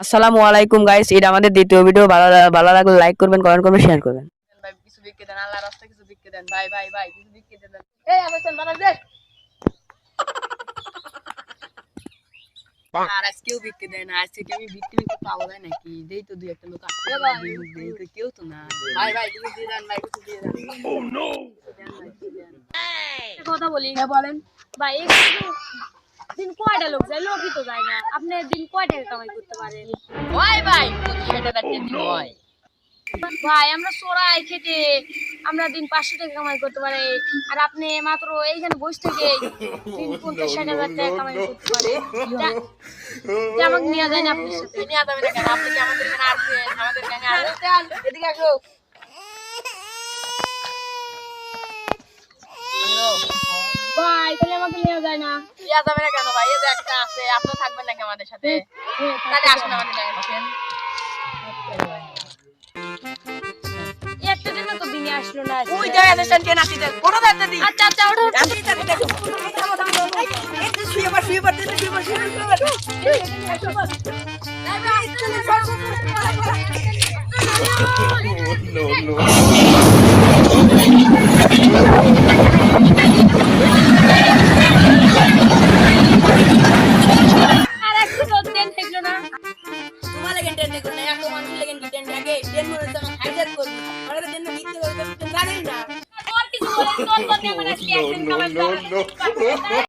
আসসালামু আলাইকুম গাইস এটা আমাদের দ্বিতীয় ভিডিও ভালো ভালো লাগলে লাইক করবেন কমেন্ট করবেন শেয়ার করবেন। ভাই কিছু বিক্রি দেন আল্লাহ রাস্তা কিছু বিক্রি দেন। ভাই ভাই ভাই কিছু বিক্রি দেন। এই আবেশন বানাস দে। আর আজকেও বিক্রি দেয় না আজকে কি আমি বিক্রি করতে পাবো না নাকি? দেই তো দুই একটা লোক আসছে কেউ তো না। ভাই ভাই কিছু দিয়ে দেন ভাই কিছু দিয়ে দেন। একটা কথা বলি। হ্যাঁ বলেন। ভাই একটু দিন কয়টা লোক যায়? লোকই তো যায় না। আপনি দিন কয় টাকা কামাই করতে পারেন? ভাই ভাই ষাট হাজার টাকা দিন হয় ভাই আমরা চোরাই খেতে আমরা দিন পাঁচশো টাকা কামাই করতে পারি। আর আপনি মাত্র এইখানে বসে থেকে দিন পঞ্চাশ ষাট হাজার টাকা কামাই করতে পারে। আমাকে নেওয়া যায় না আপনার সাথে। নিয়ে যাবেন আপনি কি আমাদের এখানে আসবেন? আমাদের এখানে আসবেন। এদিকে আসো ভাই তাহলে আমাকে নেওয়া যায় নিয়ে যাবেন না কেন ভাই? এই যে একটা আছে আপনি থাকবেন নাকি আমাদের সাথে? তাহলে আসুন আমাদের জায়গায় বসেন। একটা দিনও তো দিনে আসলো না। ওই জায়গায় স্টেশন ট্রেন আসছে কোনো দাঁড়াতে দিই আচ্ছা আচ্ছা ওঠো। আসি তাহলে দেখো একটু শুয়ে পড় শুয়ে পড় শুয়ে পড় শুয়ে পড় শুয়ে পড় no, no, no, no, no, no, no, no, no, no,